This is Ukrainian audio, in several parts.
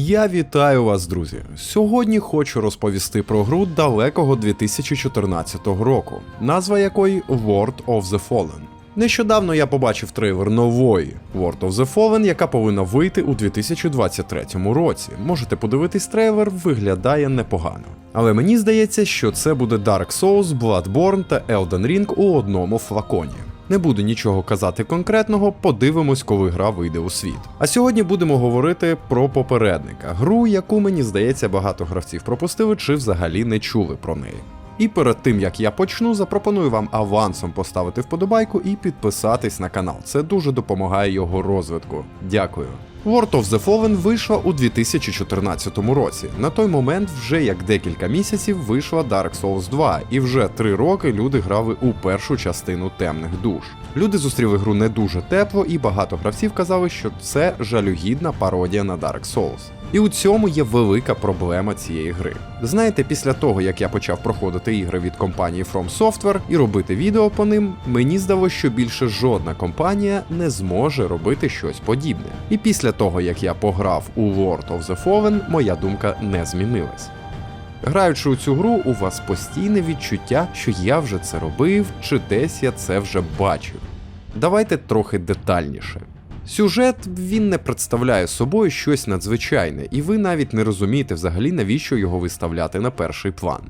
Я вітаю вас, друзі. Сьогодні хочу розповісти про гру далекого 2014 року, назва якої World of the Fallen. Нещодавно я побачив трейлер нової World of the Fallen, яка повинна вийти у 2023 році. Можете подивитись трейлер, виглядає непогано. Але мені здається, що це буде Dark Souls, Bloodborne та Elden Ring у одному флаконі. Не буду нічого казати конкретного, подивимось, коли гра вийде у світ. А сьогодні будемо говорити про попередника, гру, яку мені здається багато гравців пропустили чи взагалі не чули про неї. І перед тим як я почну, запропоную вам авансом поставити вподобайку і підписатись на канал. Це дуже допомагає його розвитку. Дякую. World of the Fallen вийшла у 2014 році. На той момент вже як декілька місяців вийшла Dark Souls 2, і вже три роки люди грали у першу частину темних душ. Люди зустріли гру не дуже тепло, і багато гравців казали, що це жалюгідна пародія на Dark Souls. І у цьому є велика проблема цієї гри. Знаєте, після того як я почав проходити ігри від компанії From Software і робити відео по ним, мені здалося, що більше жодна компанія не зможе робити щось подібне. І після того як я пограв у World of the Fallen, моя думка не змінилась. Граючи у цю гру, у вас постійне відчуття, що я вже це робив, чи десь я це вже бачив. Давайте трохи детальніше. Сюжет він не представляє собою щось надзвичайне, і ви навіть не розумієте взагалі, навіщо його виставляти на перший план.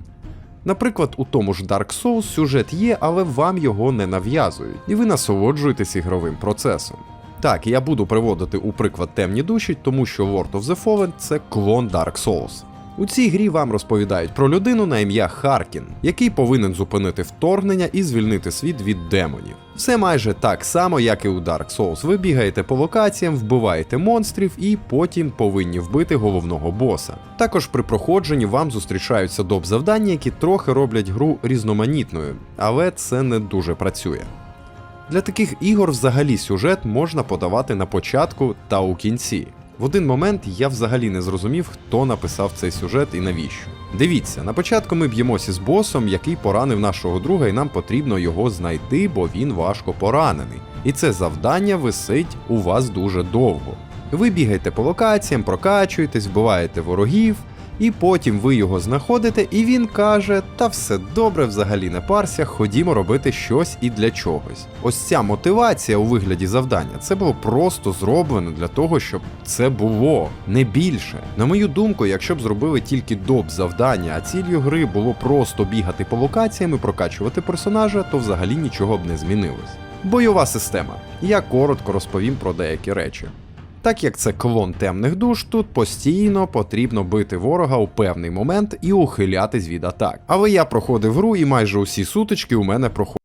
Наприклад, у тому ж Dark Souls сюжет є, але вам його не нав'язують, і ви насолоджуєтесь ігровим процесом. Так, я буду приводити у приклад темні душі, тому що World of the Fallen це клон Dark Souls. У цій грі вам розповідають про людину на ім'я Харкін, який повинен зупинити вторгнення і звільнити світ від демонів. Все майже так само, як і у Dark Souls. Ви бігаєте по локаціям, вбиваєте монстрів і потім повинні вбити головного боса. Також при проходженні вам зустрічаються доп завдання, які трохи роблять гру різноманітною, але це не дуже працює. Для таких ігор взагалі сюжет можна подавати на початку та у кінці. В один момент я взагалі не зрозумів, хто написав цей сюжет і навіщо. Дивіться, на початку ми б'ємося з босом, який поранив нашого друга, і нам потрібно його знайти, бо він важко поранений. І це завдання висить у вас дуже довго. Ви бігаєте по локаціям, прокачуєтесь, вбиваєте ворогів, і потім ви його знаходите, і він каже: Та все добре, взагалі не парся, ходімо робити щось і для чогось. Ось ця мотивація у вигляді завдання це було просто зроблено для того, щоб це було не більше. На мою думку, якщо б зробили тільки доп завдання, а ціллю гри було просто бігати по локаціям і прокачувати персонажа, то взагалі нічого б не змінилось. Бойова система. Я коротко розповім про деякі речі. Так як це клон темних душ, тут постійно потрібно бити ворога у певний момент і ухилятись від атак. Але я проходив гру і майже усі сутички у мене проходили.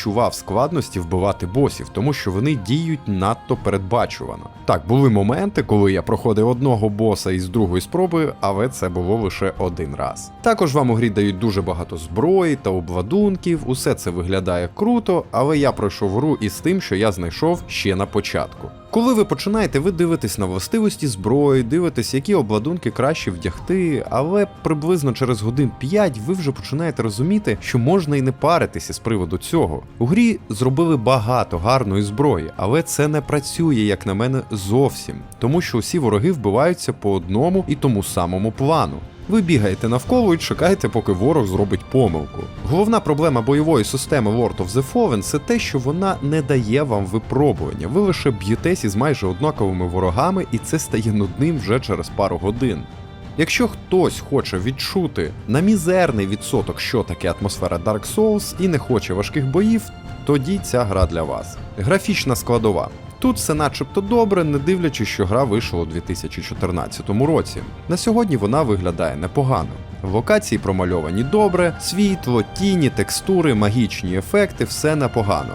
Відчував складності вбивати босів, тому що вони діють надто передбачувано. Так, були моменти, коли я проходив одного боса із другої спроби, але це було лише один раз. Також вам у грі дають дуже багато зброї та обладунків, усе це виглядає круто, але я пройшов гру із тим, що я знайшов ще на початку. Коли ви починаєте, ви дивитесь на властивості зброї, дивитесь, які обладунки краще вдягти, але приблизно через годин 5 ви вже починаєте розуміти, що можна і не паритися з приводу цього. У грі зробили багато гарної зброї, але це не працює, як на мене, зовсім, тому що усі вороги вбиваються по одному і тому самому плану. Ви бігаєте навколо і чекаєте, поки ворог зробить помилку. Головна проблема бойової системи World of the Fallen це те, що вона не дає вам випробування. Ви лише б'єтесь із майже однаковими ворогами, і це стає нудним вже через пару годин. Якщо хтось хоче відчути на мізерний відсоток, що таке атмосфера Dark Souls і не хоче важких боїв, тоді ця гра для вас. Графічна складова. Тут все начебто добре, не дивлячись, що гра вийшла у 2014 році. На сьогодні вона виглядає непогано. Локації промальовані добре, світло, тіні, текстури, магічні ефекти все непогано.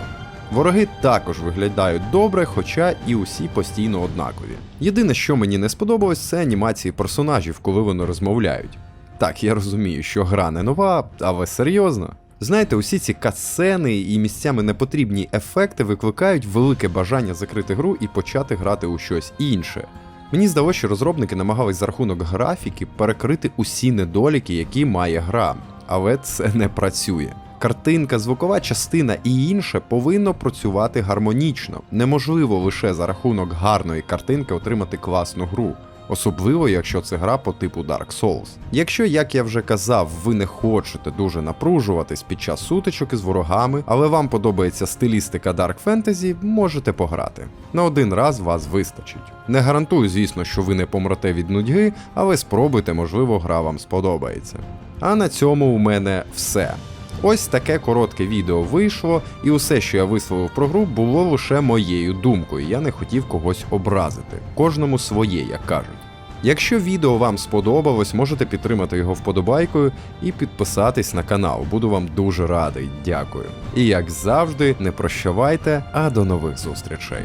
Вороги також виглядають добре, хоча і усі постійно однакові. Єдине, що мені не сподобалось, це анімації персонажів, коли вони розмовляють. Так, я розумію, що гра не нова, але серйозно. Знаєте, усі ці катсцени і місцями непотрібні ефекти викликають велике бажання закрити гру і почати грати у щось інше. Мені здалося, що розробники намагались за рахунок графіки перекрити усі недоліки, які має гра. але це не працює. Картинка, звукова частина і інше повинно працювати гармонічно. Неможливо лише за рахунок гарної картинки отримати класну гру. Особливо, якщо це гра по типу Dark Souls. Якщо, як я вже казав, ви не хочете дуже напружуватись під час сутичок із ворогами, але вам подобається стилістика Dark Fantasy, можете пограти. На один раз вас вистачить. Не гарантую, звісно, що ви не помрете від нудьги, але спробуйте, можливо, гра вам сподобається. А на цьому у мене все. Ось таке коротке відео вийшло, і усе, що я висловив про гру, було лише моєю думкою. Я не хотів когось образити. Кожному своє, як кажуть. Якщо відео вам сподобалось, можете підтримати його вподобайкою і підписатись на канал. Буду вам дуже радий. Дякую. І як завжди, не прощавайте, а до нових зустрічей.